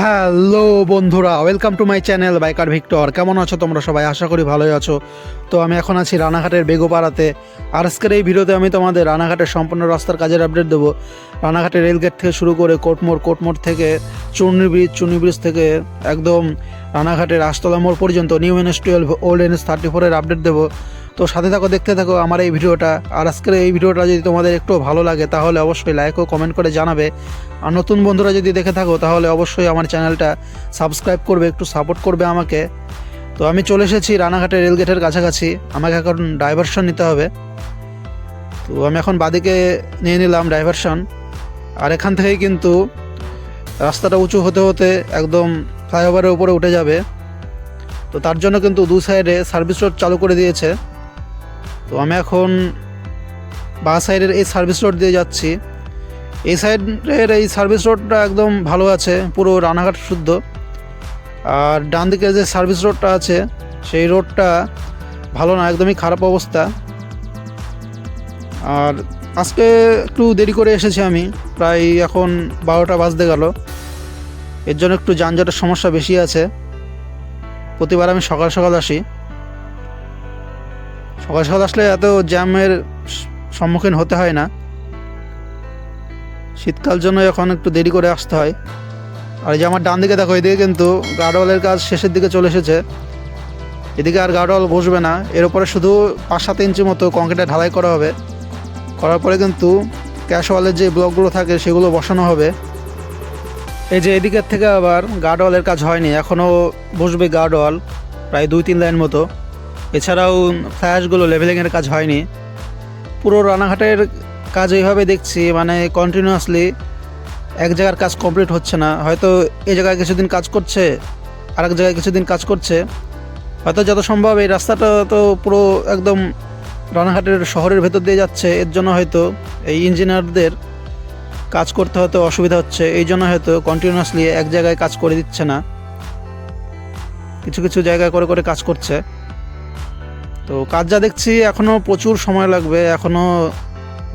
Hello বন্ধুরা welcome to my channel biker Victor কেমন আছো তোমরা সবাই? আশা করি ভালোই আছো। তো আমি এখন আছি রানাঘাটের বেগোপাড়াতে। আর আজকের এই ভিডিওতে আমি তোমাদের রানাঘাটের সম্পূর্ণ রাস্তার কাজের আপডেট দেবো। রানাঘাটের রেলগেট থেকে শুরু করে কোটমোড় কোটমোড় থেকে চুর্নি ব্রিজ চুর্নি ব্রিজ থেকে একদম রানাঘাটের আস্তলা মোড় পর্যন্ত new NS twelve old NS thirty ফোরের আপডেট দেবো। তো সাথে থাকো, দেখতে থাকো আমার এই ভিডিওটা। আর আজকের এই ভিডিওটা যদি তোমাদের একটু ভালো লাগে, তাহলে অবশ্যই লাইক ও কমেন্ট করে জানাবে। আর নতুন বন্ধুরা যদি দেখে থাকো, তাহলে অবশ্যই আমার চ্যানেলটা সাবস্ক্রাইব করবে, একটু সাপোর্ট করবে আমাকে। তো আমি চলে এসেছি রানাঘাটের রেলগেটের কাছাকাছি। আমাকে এখন ডাইভারশন নিতে হবে। তো আমি এখন বাদিকে নিয়ে নিলাম ডাইভারশন আর এখান থেকেই কিন্তু রাস্তাটা উঁচু হতে হতে একদম ফ্লাইওভারের উপরে উঠে যাবে। তো তার জন্য কিন্তু দু সাইডে সার্ভিস রোড চালু করে দিয়েছে। তো আমি এখন বা সাইডের এই সার্ভিস রোড দিয়ে যাচ্ছি। এই সাইডের এই সার্ভিস রোডটা একদম ভালো আছে, পুরো রানাঘাট শুদ্ধ। আর ডান দিকে যে সার্ভিস রোডটা আছে, সেই রোডটা ভালো না, একদমই খারাপ অবস্থা। আর আজকে একটু দেরি করে এসেছি আমি, প্রায় এখন বারোটা বাজতে গেল। এর জন্য একটু যানজটের সমস্যা বেশি আছে। প্রতিবার আমি সকাল সকাল আসি। সকাল সকাল আসলে এত জ্যামের সম্মুখীন হতে হয় না। শীতকাল জন্য এখন একটু দেরি করে আসতে হয়। আর এই যে আমার ডান দিকে দেখো, এদিকে কিন্তু গার্ডওয়ালের কাজ শেষের দিকে চলে এসেছে। এদিকে আর গার্ডওয়াল বসবে না। এর উপরে শুধু পাঁচ সাত ইঞ্চি মতো কংক্রিটে ঢালাই করা হবে। করার পরে কিন্তু ক্যাশওয়ালের যে ব্লকগুলো থাকে, সেগুলো বসানো হবে। এই যে এদিকের থেকে আবার গার্ডওয়ালের কাজ হয়নি। এখনও বসবে গার্ডওয়াল, প্রায় দুই তিন লাইন মতো। এছাড়াও ফ্ল্যাশগুলো লেভেলিংয়ের কাজ হয়নি। পুরো রানাঘাটের কাজ এইভাবে দেখছি মানে কন্টিনিউয়াসলি এক জায়গার কাজ কমপ্লিট হচ্ছে না। হয়তো এই জায়গায় কিছুদিন কাজ করছে, আরেক জায়গায় কিছুদিন কাজ করছে। হয়তো যত সম্ভব এই রাস্তাটা তো পুরো একদম রানাঘাটের শহরের ভেতর দিয়ে যাচ্ছে, এর জন্য হয়তো এই ইঞ্জিনিয়ারদের কাজ করতে হয়তো অসুবিধা হচ্ছে। এই জন্য হয়তো কন্টিনিউয়াসলি এক জায়গায় কাজ করে দিচ্ছে না। কিছু কিছু জায়গায় করে করে কাজ করছে। তো কাজ যা দেখছি এখনও প্রচুর সময় লাগবে এখনও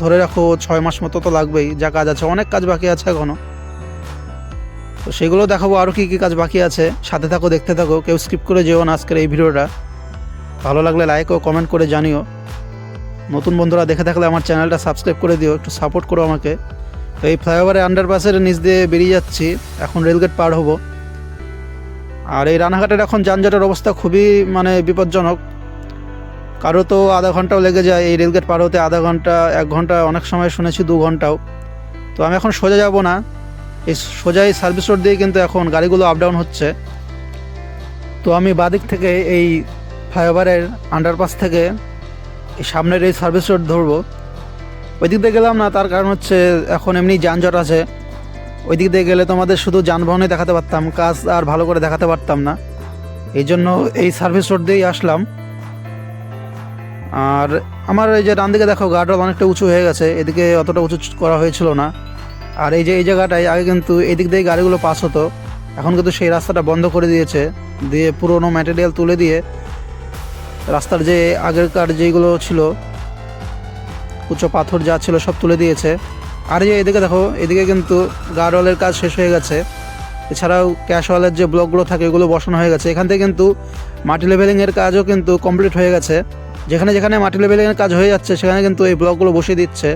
ধরে রাখো ছয় মাস মতো তো লাগবেই, যা কাজ আছে, অনেক কাজ বাকি আছে এখনও তো সেগুলো দেখাবো আরও কী কী কাজ বাকি আছে, সাথে থাকো, দেখতে থাকো, কেউ স্কিপ করে যেও না আজকের এই ভিডিওটা। ভালো লাগলে লাইক ও কমেন্ট করে জানিও। নতুন বন্ধুরা দেখে থাকলে আমার চ্যানেলটা সাবস্ক্রাইব করে দিও, একটু সাপোর্ট করো আমাকে। তো এই ফ্লাইওভারে আন্ডারপাসের নিচ দিয়ে বেরিয়ে যাচ্ছি, এখন রেলগেট পার হব। আর এই রানাঘাটের এখন যানজটের অবস্থা খুবই মানে বিপজ্জনক। কারও তো আধা ঘন্টাও লেগে যায়। এই রেলগেট পার হতে আধা ঘণ্টা, এক ঘণ্টা, অনেক সময় শুনেছি দু ঘন্টাও। তো আমি এখন সোজা যাব না। এই সোজা এই সার্ভিস রোড দিয়ে কিন্তু এখন গাড়িগুলো আপ ডাউন হচ্ছে। তো আমি বাদিক থেকে এই ফ্লাইওভারের আন্ডারপাস থেকে সামনের এই সার্ভিস রোড ধরবো। ওই দিক দিয়ে গেলাম না, তার কারণ হচ্ছে এখন এমনি যানজট আছে। ওই দিক দিয়ে গেলে তোমাদের শুধু যানবাহনে দেখাতে পারতাম, কাজ আর ভালো করে দেখাতে পারতাম না। এই জন্য এই সার্ভিস রোড দিয়েই আসলাম। আর আমার এই যে ডান দিকে দেখো গার্ডওয়াল অনেকটা উঁচু হয়ে গেছে, এদিকে অতটা উঁচু করা হয়েছিল না। আর এই যে, এই জায়গাটায় আগে কিন্তু এদিক দিয়ে গাড়িগুলো পাস হতো, এখন কিন্তু সেই রাস্তাটা বন্ধ করে দিয়েছে, দিয়ে পুরোনো ম্যাটেরিয়াল তুলে দিয়ে রাস্তার যে আগেরকার যেগুলো ছিল, উঁচু পাথর যা ছিল সব তুলে দিয়েছে। আর যে এদিকে দেখো, এদিকে কিন্তু গার্ডওয়ালের কাজ শেষ হয়ে গেছে। এছাড়াও ক্যাশওয়ালের যে ব্লকগুলো থাকে এগুলো বসানো হয়ে গেছে। এখান থেকে কিন্তু মাটি লেভেলিংয়ের কাজও কিন্তু কমপ্লিট হয়ে গেছে। যেখানে যেখানে মাটি লেভেলিংয়ের কাজ হয়ে যাচ্ছে, সেখানে কিন্তু এই ব্লকগুলো বসিয়ে দিচ্ছে।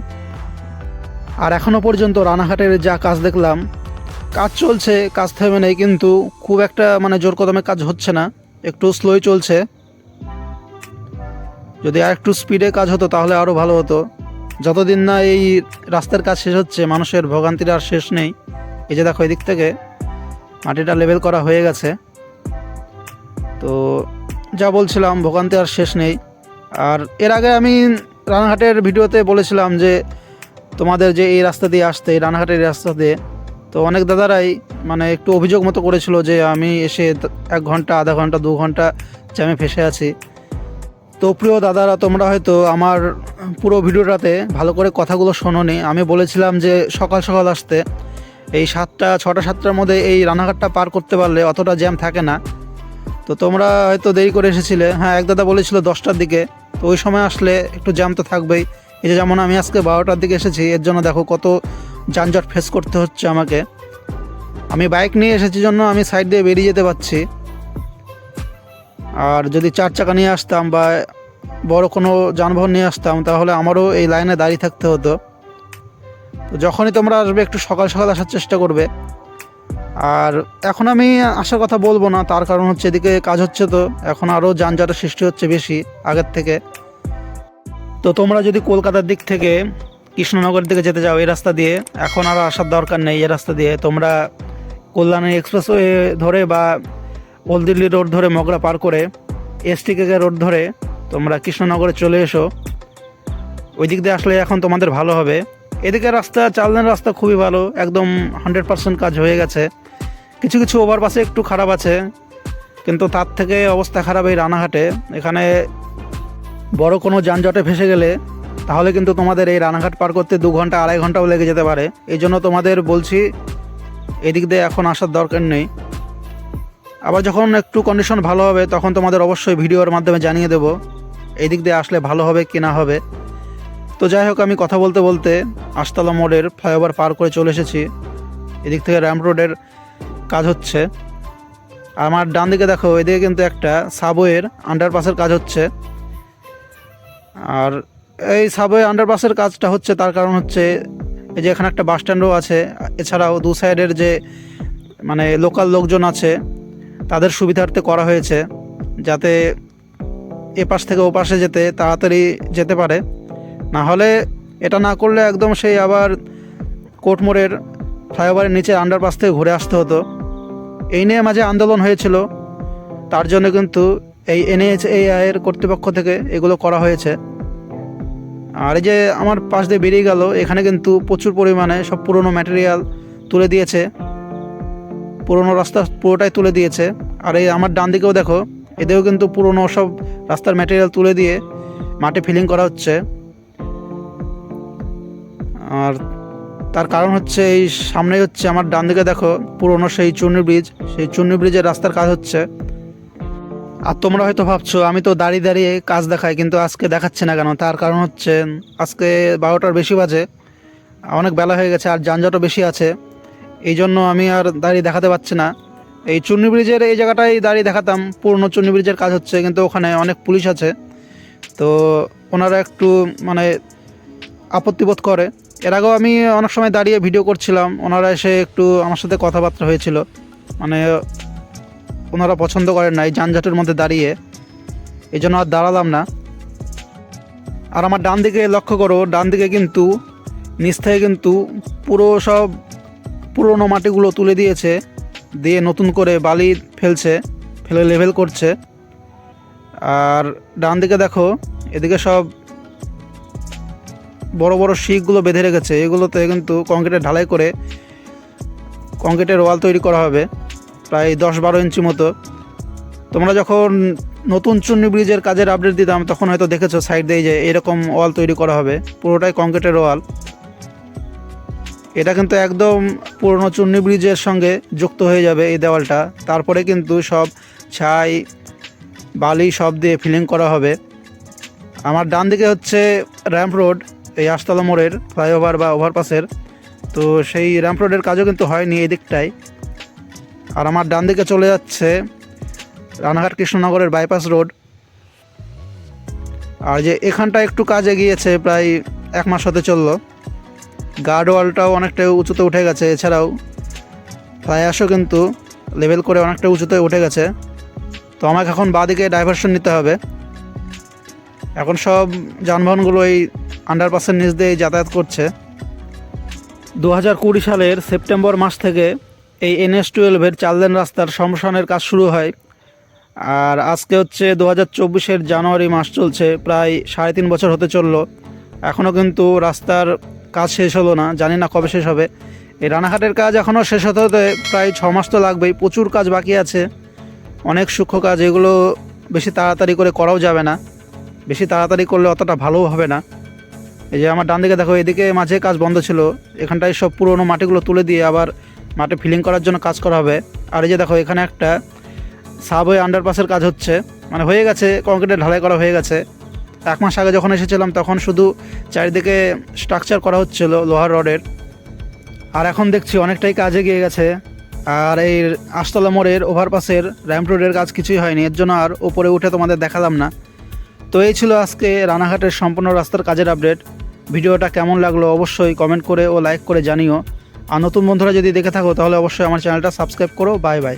আর এখনও পর্যন্ত রানাঘাটের যা কাজ দেখলাম, কাজ চলছে, কাজ থেমে নেই, কিন্তু খুব একটা মানে জোর কদমে কাজ হচ্ছে না, একটু স্লোই চলছে। যদি আর একটু স্পিডে কাজ হতো, তাহলে আরও ভালো হতো। যতদিন না এই রাস্তার কাজ শেষ হচ্ছে, মানুষের ভোগান্তির আর শেষ নেই। এই যে দেখো এদিক থেকে, মাটিটা লেভেল করা হয়ে গেছে। তো যা বলছিলাম, ভোগান্তি আর শেষ নেই। আর এর আগে আমি রানাঘাটের ভিডিওতে বলেছিলাম যে তোমাদের যে এই রাস্তা দিয়ে আসতে রানাঘাটের রাস্তা দিয়ে, তো অনেক দাদারাই মানে একটু অভিযোগ মতো করেছিল যে আমি এসে এক ঘণ্টা, আধা ঘণ্টা, দু ঘণ্টা জ্যামে ফেসে আছি। তো প্রিয় দাদারা, তোমরা হয়তো আমার পুরো ভিডিওটাতে ভালো করে কথাগুলো শোনোনি। আমি বলেছিলাম যে সকাল সকাল আসতে, এই সাতটা, ছটা, সাতটার মধ্যে এই রানাঘাটটা পার করতে পারলে অতটা জ্যাম থাকে না। তো তোমরা হয়তো দেরি করে এসেছিলে। হ্যাঁ এক দাদা বলেছিল দশটার দিকে। তো ওই সময় আসলে একটু জ্যাম তো থাকবেই। এই যে যেমন আমি আজকে বারোটার দিকে এসেছি, এর জন্য দেখো কত যানজট ফেস করতে হচ্ছে আমাকে। আমি বাইক নিয়ে এসেছি জন্য আমি সাইড দিয়ে বেরিয়ে যেতে পারছি। আর যদি চার চাকা নিয়ে আসতাম বা বড় কোনো যানবাহন নিয়ে আসতাম, তাহলে আমারও এই লাইনে দাঁড়িয়ে থাকতে হতো। তো যখনই তোমরা আসবে, একটু সকাল সকাল আসার চেষ্টা করবে। আর এখন আমি আসার কথা বলব না, তার কারণ হচ্ছে এদিকে কাজ হচ্ছে তো, এখন আরও যানজটের সৃষ্টি হচ্ছে বেশি আগের থেকে। তো তোমরা যদি কলকাতার দিক থেকে, কৃষ্ণনগরের দিকে যেতে যাও এই রাস্তা দিয়ে, এখন আর আসার দরকার নেই এই রাস্তা দিয়ে। তোমরা কল্যাণী এক্সপ্রেসওয়ে ধরে বা ওল্ড দিল্লি রোড ধরে মগরা পার করে এসটি কেকে রোড ধরে তোমরা কৃষ্ণনগরে চলে এসো। ওই দিক দিয়ে আসলে এখন তোমাদের ভালো হবে। এদিকে রাস্তা চালনের রাস্তা খুবই ভালো, একদম হান্ড্রেড পার্সেন্ট কাজ হয়ে গেছে। কিছু কিছু ওভারপাসে একটু খারাপ আছে, কিন্তু তার থেকে অবস্থা খারাপ এই রানাঘাটে। এখানে বড় কোনো যানজটে ফেসে গেলে তাহলে কিন্তু তোমাদের এই রানাঘাট পার করতে দু ঘণ্টা, আড়াই ঘন্টাও লেগে যেতে পারে। এই জন্য তোমাদের বলছি, এদিক দিয়ে এখন আসার দরকার নেই। আবার যখন একটু কন্ডিশন ভালো হবে, তখন তোমাদের অবশ্যই ভিডিওর মাধ্যমে জানিয়ে দেবো, এদিক দিয়ে আসলে ভালো হবে কি না হবে। তো যাই হোক, আমি কথা বলতে বলতে আশতলা মোড়ের ফ্লাইওভার পার করে চলে এসেছি। এদিক থেকে র্যাম্প রোডের কাজ হচ্ছে। আমার ডান দিকে দেখো এদিকে কিন্তু একটা সাবওয়ের আন্ডারপাসের কাজ হচ্ছে। আর এই সাবওয়ে আন্ডারপাসের কাজটা হচ্ছে তার কারণ হচ্ছে, এই যে এখানে একটা বাস স্ট্যান্ডও আছে, এছাড়াও দু সাইডের যে মানে লোকাল লোকজন আছে, তাদের সুবিধার্থে করা হয়েছে, যাতে এ পাশ থেকে ও পাশে যেতে তাড়াতাড়ি যেতে পারে। না হলে এটা না করলে একদম সেই আবার কোর্টমোড়ের ফ্লাইওভারের নিচে আন্ডারপাস থেকে ঘুরে আসতে হতো। এই নিয়ে মাঝে আন্দোলন হয়েছিল। তার জন্য কিন্তু এই এনএইচএআই এর কর্তৃপক্ষ থেকে এগুলো করা হয়েছে। আর এই যে আমার পাশ দিয়ে বেরিয়ে গেল, এখানে কিন্তু প্রচুর পরিমাণে সব পুরনো ম্যাটেরিয়াল তুলে দিয়েছে। পুরনো রাস্তা পুরোটাই তুলে দিয়েছে। আর এই আমার ডান দিকেও দেখো এতেও কিন্তু পুরনো সব রাস্তার ম্যাটেরিয়াল তুলে দিয়ে মাঠে ফিলিং করা হচ্ছে। আর তার কারণ হচ্ছে এই সামনেই হচ্ছে আমার ডান দিকে দেখো, পুরনো সেই চুন্নি ব্রিজ। সেই চুন্নি ব্রিজের রাস্তার কাজ হচ্ছে। আর তোমরা হয়তো ভাবছ, আমি তো দাঁড়িয়ে দাঁড়িয়ে কাজ দেখাই, কিন্তু আজকে দেখাচ্ছে না কেন? তার কারণ হচ্ছে, আজকে বারোটার বেশি বাজে, অনেক বেলা হয়ে গেছে, আর যানজটও বেশি আছে। এই জন্য আমি আর দাঁড়িয়ে দেখাতে পারছি না। এই চুন্নি ব্রিজের এই জায়গাটাই দাঁড়িয়ে দেখাতাম, পুরনো চুন্নি ব্রিজের কাজ হচ্ছে, কিন্তু ওখানে অনেক পুলিশ আছে। তো ওনারা একটু মানে আপত্তিবোধ করে। এর আগেও আমি অনেক সময় দাঁড়িয়ে ভিডিও করছিলাম, ওনারা এসে একটু আমার সাথে কথাবার্তা হয়েছিল। মানে ওনারা পছন্দ করেন না এই যানজটের মধ্যে দাঁড়িয়ে। এই জন্য আর দাঁড়ালাম না। আর আমার ডান দিকে লক্ষ্য করো, ডান দিকে কিন্তু, নিচ থেকে কিন্তু পুরো সব পুরনো মাটিগুলো তুলে দিয়েছে। দিয়ে নতুন করে বালি ফেলছে, ফেলে লেভেল করছে। আর ডান দিকে দেখো, এদিকে সব বড় বড় শিখগুলো বেঁধে রেখেছে। এগুলোতে কিন্তু কংক্রিটের ঢালাই করে কংক্রিটের ওয়াল তৈরি করা হবে, প্রায় দশ বারো ইঞ্চি মতো। তোমরা যখন নতুন চুন্নি ব্রিজের কাজের আপডেট দিতাম, তখন হয়তো দেখেছ সাইড দিয়ে যে এরকম ওয়াল তৈরি করা হবে, পুরোটাই কংক্রিটের ওয়াল এটা কিন্তু একদম পুরনো চুন্নি ব্রিজের সঙ্গে যুক্ত হয়ে যাবে এই দেওয়ালটা। তারপরে কিন্তু সব ছাই, বালি সব দিয়ে ফিলিং করা হবে। আমার ডান দিকে হচ্ছে র্যাম্প রোড এই আশতলা মোড়ের ফ্লাইওভার বা ওভারপাসের, তো সেই র্যাম্প রোডের কাজও কিন্তু হয়নি এই দিকটায়। আর আমার ডান দিকে চলে যাচ্ছে রানাঘাট কৃষ্ণনগরের বাইপাস রোড। আর যে এখানটা একটু কাজ এগিয়েছে, প্রায় এক মাস হতে চলল। গার্ড ওয়ালটাও অনেকটা উঁচুতে উঠে গেছে, এছাড়াও ফ্লাইয়াসও কিন্তু লেভেল করে অনেকটা উঁচুতে উঠে গেছে। তো আমাকে এখন বাঁদিকে ডাইভারশন নিতে হবে। এখন সব যানবাহনগুলো এই আন্ডারপাসের নিচ দিয়ে যাতায়াত করছে। দু কুড়ি সালের সেপ্টেম্বর মাস থেকে এই এনএস টুয়েলভের চালদেন রাস্তার সম্প্রসারণের কাজ শুরু হয়। আর আজকে হচ্ছে দু হাজার চব্বিশের জানুয়ারি মাস চলছে, প্রায় সাড়ে তিন বছর হতে চলল। এখনও কিন্তু রাস্তার কাজ শেষ হলো না, জানি না কবে শেষ হবে। এই রানাঘাটের কাজ এখনও শেষ হতে হতে প্রায় ছ মাস তো লাগবেই, প্রচুর কাজ বাকি আছে। অনেক সূক্ষ্ম কাজ, এগুলো বেশি তাড়াতাড়ি করে করাও যাবে না। বেশি তাড়াতাড়ি করলে অতটা ভালোও হবে না। এই যে আমার ডান দিকে দেখো, এদিকে মাঝে কাজ বন্ধ ছিল। এখানটায় সব পুরোনো মাটিগুলো তুলে দিয়ে আবার মাঠে ফিলিং করার জন্য কাজ করা হবে। আর এই যে দেখো, এখানে একটা সাবওয়ে আন্ডারপাসের কাজ হচ্ছে। মানে হয়ে গেছে কংক্রিটের ঢালাই করা হয়ে গেছে। এক মাস আগে যখন এসেছিলাম, তখন শুধু চারিদিকে স্ট্রাকচার করা হচ্ছিল লোহার রডের। আর এখন দেখছি অনেকটাই কাজে গিয়ে গেছে। আর এই আস্তলা মোড়ের ওভারপাসের র্যাম্প রোডের কাজ কিছুই হয়নি। এর জন্য আর উপরে উঠে তোমাদের দেখালাম না। তো এই ছিল আজকে রানাঘাটের সম্পূর্ণ রাস্তার কাজের আপডেট ভিডিওটা কেমন লাগল অবশ্যই কমেন্ট করে ও লাইক করে জানিও। আর নতুন বন্ধুরা যদি দেখে থাকো, তাহলে অবশ্যই আমার চ্যানেলটা সাবস্ক্রাইব করো। Bye bye